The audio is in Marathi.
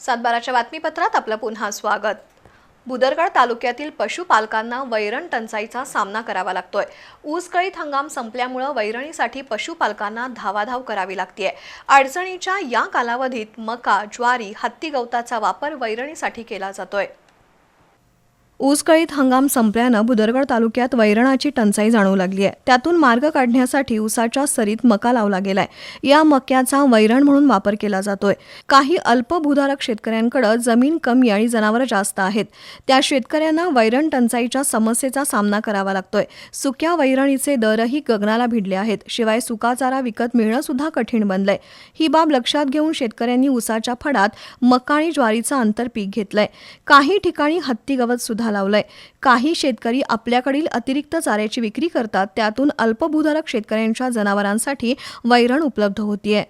सातबाराच्या बातमीपत्रात आपलं पुन्हा स्वागत. बुदरगड तालुक्यातील पशुपालकांना वैरण टंचाईचा सामना करावा लागतोय. ऊसकळीत हंगाम संपल्यामुळं वैरणीसाठी पशुपालकांना धावाधाव करावी लागतीये. अडचणीच्या या कालावधीत मका ज्वारी हत्ती गवताचा वापर वैरणीसाठी केला जातोय. ऊसकळीत हंगाम संपल्यानं बुदरगड तालुक्यात वैरणाची टंचाई जाणवू लागली आहे. त्यातून मार्ग काढण्यासाठी ऊसाच्या सरीत मका लावला गेलाय. या मक्याचा वैरण म्हणून वापर केला जातोय. काही अल्पभूधारक शेतकऱ्यांकडे जमीन कमी आणि जनावरं जास्त आहेत. त्या शेतकऱ्यांना वैरण टंचाईच्या समस्येचा सामना करावा लागतोय. सुक्या वैरणीचे दरही गगनाला भिडले आहेत. शिवाय सुका चारा विकत मिळणं सुद्धा कठीण बनलंय. ही बाब लक्षात घेऊन शेतकऱ्यांनी ऊसाच्या फडात मका आणि ज्वारीचं आंतरपीक घेतलंय. काही ठिकाणी हत्ती गवत सुद्धा घालावलंय. काही शेतकरी आपल्याकडील अतिरिक्त चाऱ्याची विक्री करतात त्यातून अल्पभूधारक शेतकऱ्यांच्या जनावरांसाठी वैरण उपलब्ध होतीये.